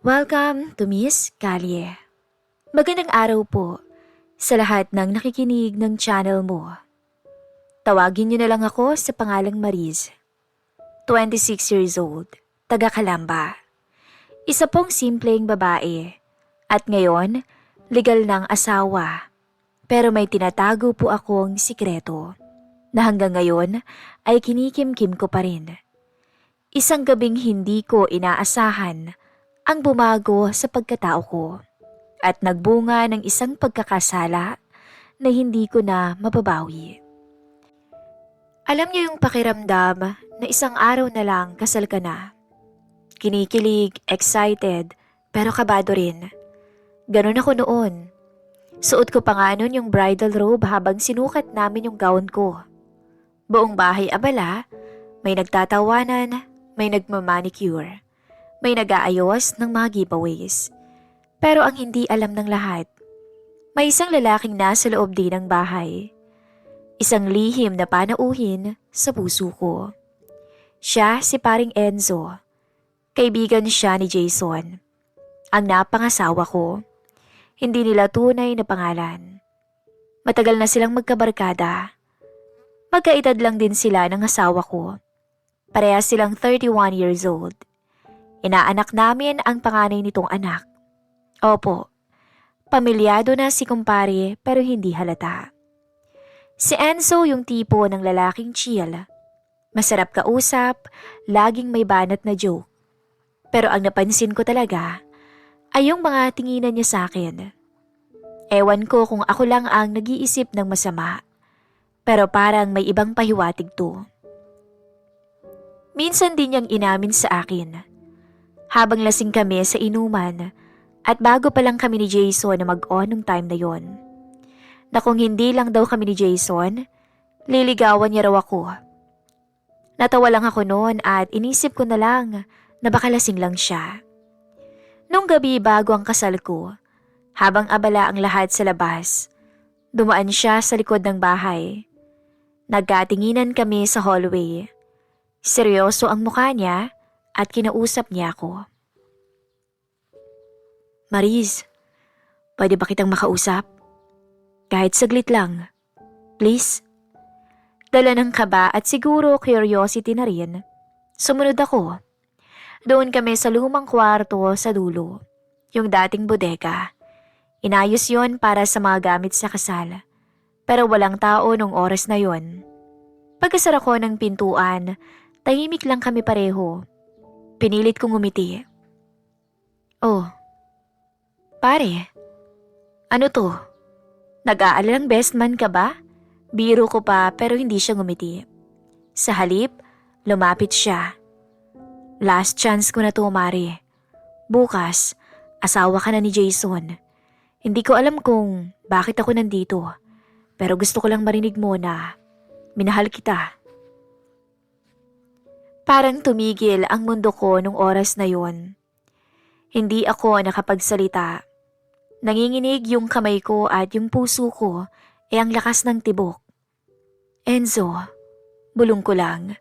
Welcome to Miss Kalye. Magandang araw po sa lahat ng nakikinig ng channel mo. Tawagin niyo na lang ako sa pangalang Mariz. 26 years old, taga Kalamba. Isa pong simpleng babae at ngayon legal ng asawa. Pero may tinatago po akong sikreto na hanggang ngayon ay kinikimkim ko pa rin. Isang gabing hindi ko inaasahan ang bumago sa pagkatao ko at nagbunga ng isang pagkakasala na hindi ko na mababawi. Alam niyo yung pakiramdam na isang araw na lang kasal ka na. Kinikilig, excited, pero kabado rin. Ganon ako noon. Suot ko pa nga noon yung bridal robe habang sinukat namin yung gown ko. Buong bahay abala, may nagtatawanan, may nagmamanicure, may nag-aayos ng mga giveaways. Pero ang hindi alam ng lahat, may isang lalaking nasa loob din ng bahay. Isang lihim na panauhin sa puso ko. Siya si paring Enzo. Kaibigan siya ni Jason. Ang napangasawa ko. Hindi nila tunay na pangalan. Matagal na silang magkabarkada. Magkaedad lang din sila ng asawa ko. Parehas silang 31 years old. Inaanak namin ang panganay nitong anak. Opo, pamilyado na si kumpare pero hindi halata. Si Enzo yung tipo ng lalaking chill. Masarap kausap, laging may banat na joke. Pero ang napansin ko talaga ay yung mga tinginan niya sa akin. Ewan ko kung ako lang ang nag-iisip ng masama. Pero parang may ibang pahiwatig to. Minsan din niyang inamin sa akin. Habang lasing kami sa inuman at bago pa lang kami ni Jason na mag-on nung time na yon. Na kung hindi lang daw kami ni Jason, liligawan niya raw ako. Natawa lang ako noon at inisip ko na lang na baka lasing lang siya. Nung gabi bago ang kasal ko, habang abala ang lahat sa labas, dumaan siya sa likod ng bahay. Nagkatinginan kami sa hallway. Seryoso ang mukha niya at kinausap niya ako. Mariz, pwede ba kitang makausap? Kahit saglit lang. Please? Dala ng kaba at siguro curiosity na rin. Sumunod ako. Doon kami sa lumang kwarto sa dulo. Yung dating bodega. Inayos yon para sa mga gamit sa kasal. Pero walang tao nung oras na yon. Pagkasara ko ng pintuan, tahimik lang kami pareho. Pinilit kong umiti. Oh, pare, ano to? Nag-aalalang best man ka ba? Biro ko pa pero hindi siya ngumiti. Sa halip, lumapit siya. Last chance ko na to, Mare. Bukas, asawa ka na ni Jason. Hindi ko alam kung bakit ako nandito. Pero gusto ko lang marinig mo na minahal kita. Parang tumigil ang mundo ko nung oras na yon. Hindi ako nakapagsalita. Nanginginig yung kamay ko at yung puso ko ay ang lakas ng tibok. Enzo, bulong ko lang.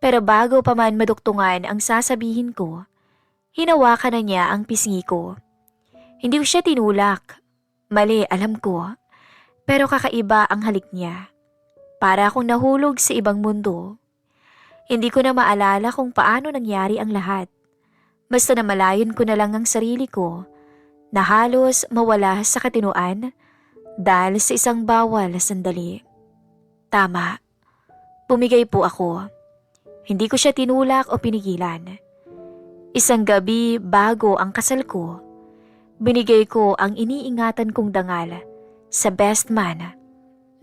Pero bago pa man maduktungan ang sasabihin ko, hinawakan na niya ang pisngi ko. Hindi ko siya tinulak. Mali, alam ko. Pero kakaiba ang halik niya. Para akong nahulog sa ibang mundo. Hindi ko na maalala kung paano nangyari ang lahat. Basta na malayon ko na lang ang sarili ko na halos mawala sa katinuan dahil sa isang bawal sandali. Tama. Bumigay po ako. Hindi ko siya tinulak o pinigilan. Isang gabi bago ang kasal ko, binigay ko ang iniingatan kong dangal sa best man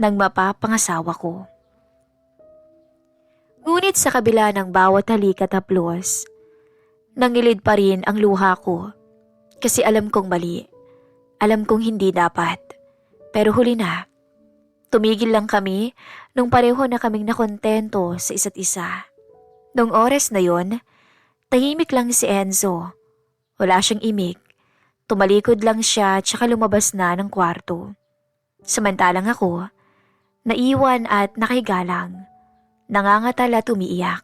ng mapapangasawa ko. Ngunit sa kabila ng bawat halik at haplos, nangilid pa rin ang luha ko kasi alam kong mali. Alam kong hindi dapat. Pero huli na. Tumigil lang kami nung pareho na kaming nakontento sa isa't isa. Nung oras na yon, tahimik lang si Enzo. Wala siyang imik. Tumalikod lang siya tsaka lumabas na ng kwarto. Samantalang ako, naiwan at nakahiga lang. Nangangatal at umiiyak.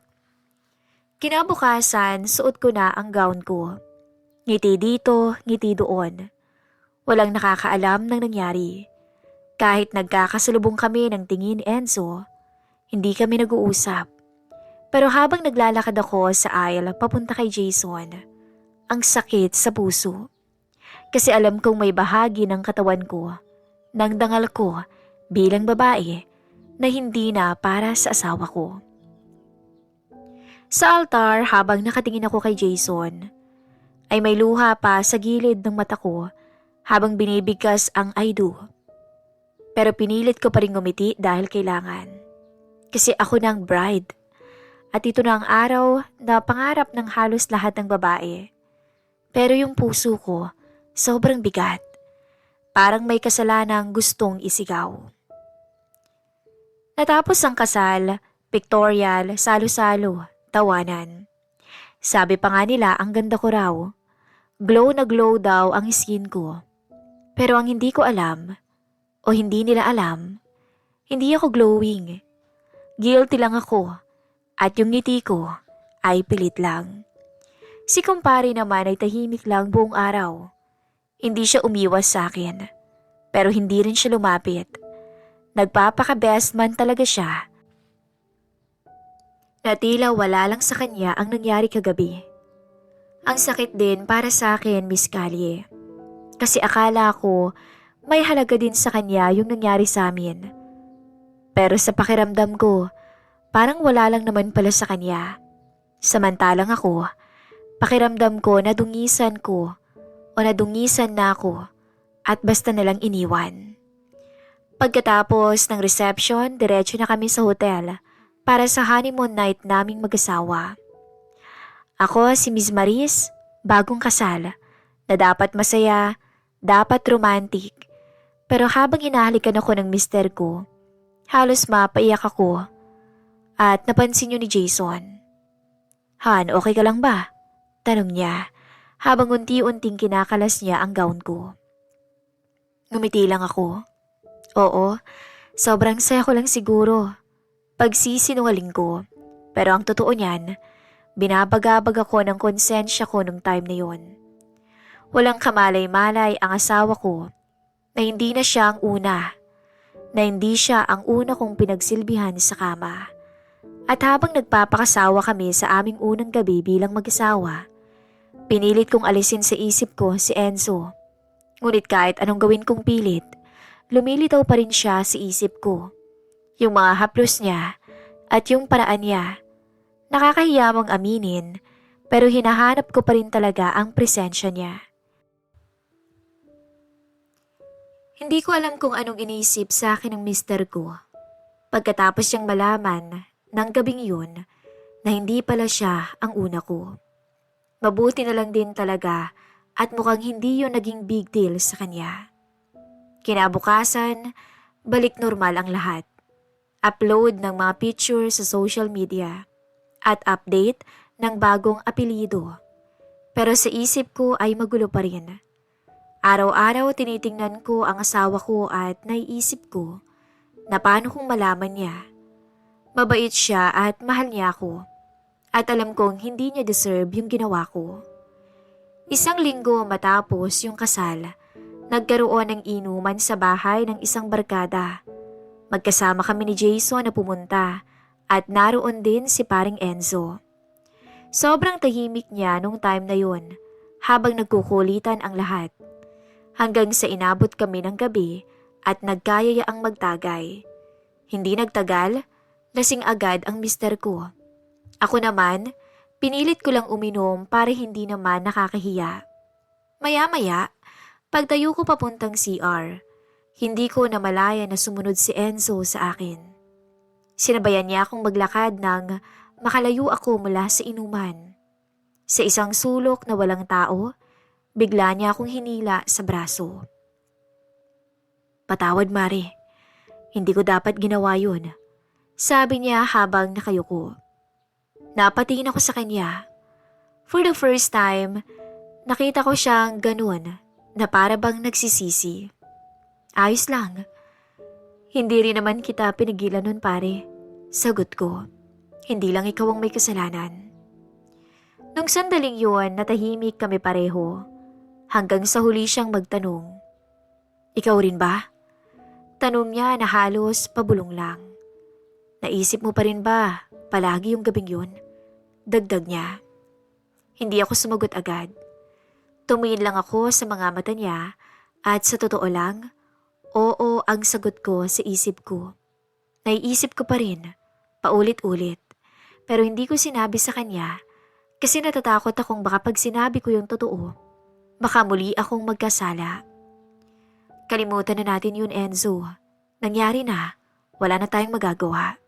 Kinabukasan, suot ko na ang gown ko. Ngiti dito, ngiti doon. Walang nakakaalam ng nangyari. Kahit nagkakasalubong kami ng tingin Enzo, hindi kami nag-uusap. Pero habang naglalakad ako sa aisle papunta kay Jason, ang sakit sa puso. Kasi alam kong may bahagi ng katawan ko, ng dangal ko bilang babae na hindi na para sa asawa ko. Sa altar habang nakatingin ako kay Jason, ay may luha pa sa gilid ng mata ko habang binibigkas ang I do. Pero pinilit ko pa rin ngumiti dahil kailangan. Kasi ako ang bride. At ito na ang araw na pangarap ng halos lahat ng babae. Pero yung puso ko, sobrang bigat. Parang may kasalanang gustong isigaw. Natapos ang kasal, pictorial, salo-salo, tawanan. Sabi pa nga nila ang ganda ko raw. Glow na glow daw ang skin ko. Pero ang hindi ko alam, o hindi nila alam, hindi ako glowing. Guilty lang ako, at yung ngiti ko ay pilit lang. Si kumpare naman ay tahimik lang buong araw. Hindi siya umiwas sa akin, pero hindi rin siya lumapit. Nagpapaka-best man talaga siya. Na tila wala lang sa kanya ang nangyari kagabi. Ang sakit din para sa akin, Miss Callie. Kasi akala ko may halaga din sa kanya yung nangyari sa amin. Pero sa pakiramdam ko, parang wala lang naman pala sa kanya. Samantalang ako, pakiramdam ko na dungisan ko o nadungisan na ako at basta nalang iniwan. Pagkatapos ng reception, diretso na kami sa hotel para sa honeymoon night naming mag-asawa. Ako si Miss Maris, bagong kasal, na dapat masaya, dapat romantic. Pero habang hinahalikan ako ng mister ko, halos mapaiyak ako at napansin niyo ni Jason. Han, okay ka lang ba? Tanong niya habang unti-unting kinakalas niya ang gown ko. Ngumiti lang ako. Oo, sobrang saya ko lang siguro. Pagsisinungaling ko. Pero ang totoo niyan, binabagabag ako ng konsensya ko nung time na yon. Walang kamalay-malay ang asawa ko na hindi na siya ang una, na hindi siya ang una kong pinagsilbihan sa kama. At habang nagpapakasawa kami sa aming unang gabi bilang mag-asawa, pinilit kong alisin sa isip ko si Enzo. Ngunit kahit anong gawin kong pilit, lumilitaw pa rin siya sa isip ko. Yung mga haplos niya at yung paraan niya. Nakakahiya mong aminin pero hinahanap ko pa rin talaga ang presensya niya. Hindi ko alam kung anong iniisip sa akin ng mister ko. Pagkatapos siyang malaman ng gabing yun na hindi pala siya ang una ko. Mabuti na lang din talaga at mukhang hindi yun naging big deal sa kanya. Kinabukasan, balik normal ang lahat. Upload ng mga picture sa social media at update ng bagong apelido. Pero sa isip ko ay magulo pa rin. Araw-araw tinitingnan ko ang asawa ko at naiisip ko na paano kung malaman niya. Mabait siya at mahal niya ako. At alam kong hindi niya deserve yung ginawa ko. Isang linggo matapos yung kasal, nagkaroon ng inuman sa bahay ng isang barkada. Magkasama kami ni Jason na pumunta at naroon din si paring Enzo. Sobrang tahimik niya nung time na yun habang nagkukulitan ang lahat hanggang sa inabot kami ng gabi at nagkayaya ang magtagay. Hindi nagtagal, lasing agad ang mister ko. Ako naman, pinilit ko lang uminom para hindi naman nakakahiya. Maya-maya, pagtayo ko papuntang CR, hindi ko namalaya na sumunod si Enzo sa akin. Sinabayan niya akong maglakad nang makalayo ako mula sa inuman. Sa isang sulok na walang tao, Bigla niya akong hinila sa braso. Patawad, Mare. Hindi ko dapat ginawa yun. Sabi niya habang nakayuko. Napatingin ako sa kanya. For the first time, nakita ko siyang ganun na para bang nagsisisi. Ayos lang. Hindi rin naman kita pinigilan nun pare. Sagot ko. Hindi lang ikaw ang may kasalanan. Nung sandaling yun, natahimik kami pareho. Hanggang sa huli siyang magtanong. Ikaw rin ba? Tanong niya na halos pabulong lang. Naisip mo pa rin ba palagi yung gabing yun? Dagdag niya. Hindi ako sumagot agad. Tumingin lang ako sa mga mata niya at sa totoo lang, oo ang sagot ko sa isip ko. Naiisip ko pa rin, paulit-ulit. Pero hindi ko sinabi sa kanya kasi natatakot akong baka pag sinabi ko yung totoo, baka muli akong magkasala. Kalimutan na natin yun, Enzo. Nangyari na, wala na tayong magagawa.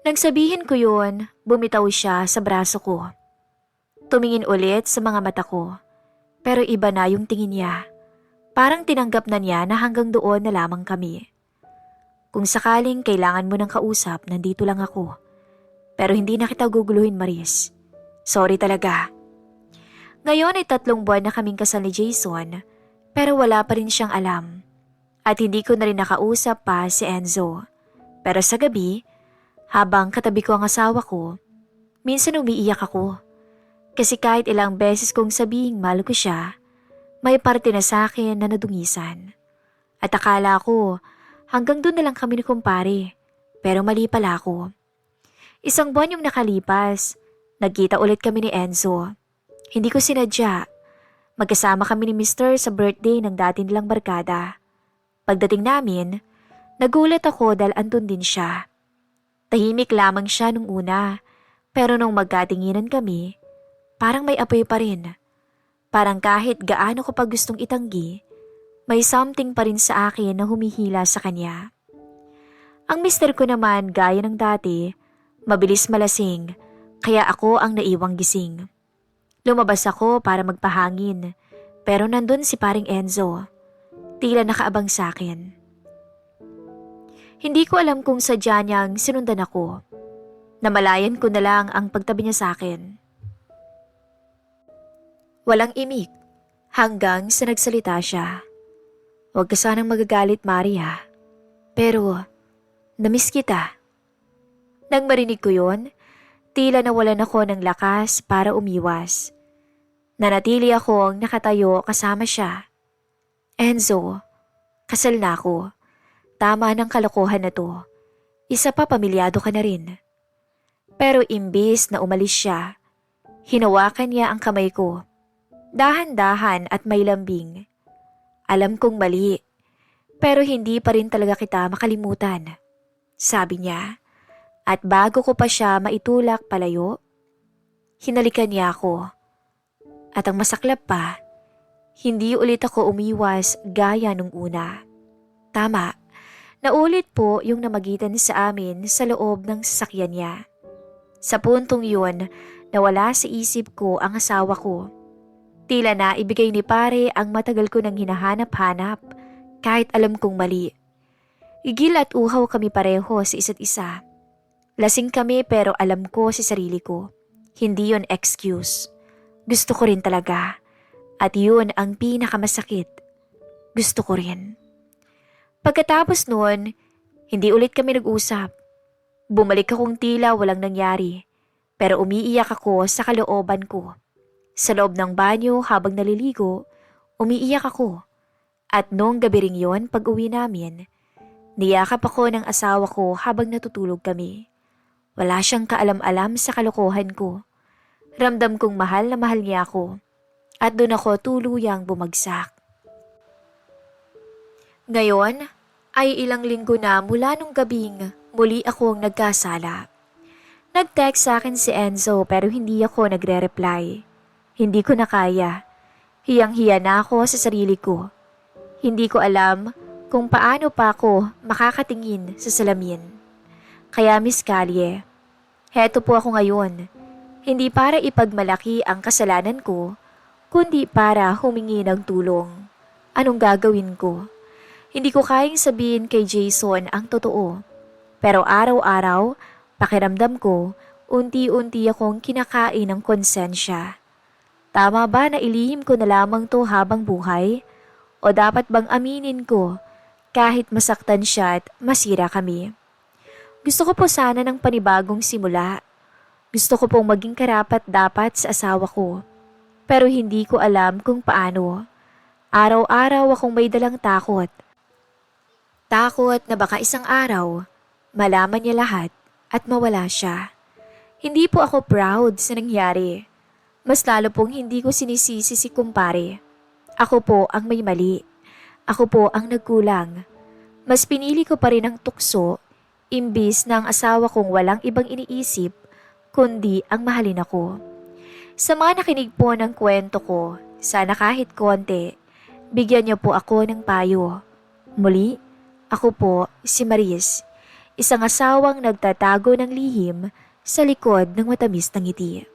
Nang sabihin ko yun, bumitaw siya sa braso ko. Tumingin ulit sa mga mata ko, pero iba na yung tingin niya. Parang tinanggap na niya na hanggang doon na lamang kami. Kung sakaling kailangan mo ng kausap, nandito lang ako. Pero hindi na kita guguluhin, Maris. Sorry talaga. Ngayon ay tatlong buwan na kaming kasal ni Jason, pero wala pa rin siyang alam. At hindi ko na rin nakausap pa si Enzo. Pero sa gabi, habang katabi ko ang asawa ko, minsan umiiyak ako. Kasi kahit ilang beses kong sabihing mahal ko siya, may parte na sa akin na nadungisan. At akala ko, hanggang doon na lang kami ni kumpare. Pero mali pala ako. Isang buwan yung nakalipas, nagkita ulit kami ni Enzo. Hindi ko sinadya. Magkasama kami ni Mr. sa birthday ng dati nilang barkada. Pagdating namin, nagulat ako dahil andun din siya. Tahimik lamang siya nung una, pero nung magkatinginan kami, parang may apoy pa rin. Parang kahit gaano ko pa gustong itanggi, may something pa rin sa akin na humihila sa kanya. Ang mister ko naman, gaya ng dati, mabilis malasing, kaya ako ang naiwang gising. Lumabas ako para magpahangin, pero nandun si paring Enzo. Tila nakaabang sa akin. Hindi ko alam kung sadya niyang sinundan ako. Namalayan ko na lang ang pagtabi niya sa akin. Walang imik hanggang sa nagsalita siya. Huwag ka sanang magagalit, Maria. Pero, namiss kita. Nang marinig ko yon, tila nawalan ako ng lakas para umiwas. Nanatili akong nakatayo kasama siya. Enzo, kasal na ako. Tama ng kalokohan na to. Isa pa pamilyado ka na rin. Pero imbis na umalis siya, hinawakan niya ang kamay ko. Dahan-dahan at may lambing. Alam kong mali, pero hindi pa rin talaga kita makalimutan. Sabi niya, at bago ko pa siya maitulak palayo, hinalikan niya ako. At ang masaklap pa, hindi ulit ako umiwas gaya nung una. Tama, naulit po yung namagitan sa amin sa loob ng sasakyan niya. Sa puntong yun, nawala sa isip ko ang asawa ko. Tila na ibigay ni pare ang matagal ko nang hinahanap-hanap kahit alam kong mali. Igil at uhaw kami pareho sa isa't isa. Lasing kami pero alam ko sa sarili ko. Hindi yon excuse. Gusto ko rin talaga. At yun ang pinakamasakit. Gusto ko rin. Pagkatapos noon, hindi ulit kami nag-usap. Bumalik akong tila walang nangyari. Pero umiiyak ako sa kalooban ko. Sa loob ng banyo habang naliligo, umiiyak ako. At noong gabi ring yon pag uwi namin, niyakap ako ng asawa ko habang natutulog kami. Wala siyang kaalam-alam sa kalokohan ko. Ramdam kong mahal na mahal niya ako. At doon ako tuluyang bumagsak. Ngayon ay ilang linggo na mula nung gabing muli akong nagkasala. Nag-text sa akin si Enzo pero hindi ako nagre-reply. Hindi ko na kaya. Hiyang-hiya na ako sa sarili ko. Hindi ko alam kung paano pa ako makakatingin sa salamin. Kaya Miss Calye, heto po ako ngayon. Hindi para ipagmalaki ang kasalanan ko, kundi para humingi ng tulong. Anong gagawin ko? Hindi ko kayang sabihin kay Jason ang totoo. Pero araw-araw, pakiramdam ko, unti-unti akong kinakain ng konsensya. Tama ba na ilihim ko na lamang to habang buhay? O dapat bang aminin ko kahit masaktan siya at masira kami? Gusto ko po sana ng panibagong simula. Gusto ko pong maging karapat dapat sa asawa ko. Pero hindi ko alam kung paano. Araw-araw akong may dalang takot. Takot na baka isang araw, malaman niya lahat at mawala siya. Hindi po ako proud sa nangyari. Mas lalo pong hindi ko sinisisi si kumpare. Ako po ang may mali. Ako po ang nagkulang. Mas pinili ko pa rin ang tukso, imbis na ang asawa kong walang ibang iniisip, kundi ang mahalin ako. Sa mga nakinig po ng kwento ko, sana kahit konti, bigyan niyo po ako ng payo. Muli, ako po si Maris, isang asawang nagtatago ng lihim sa likod ng matamis na ngiti.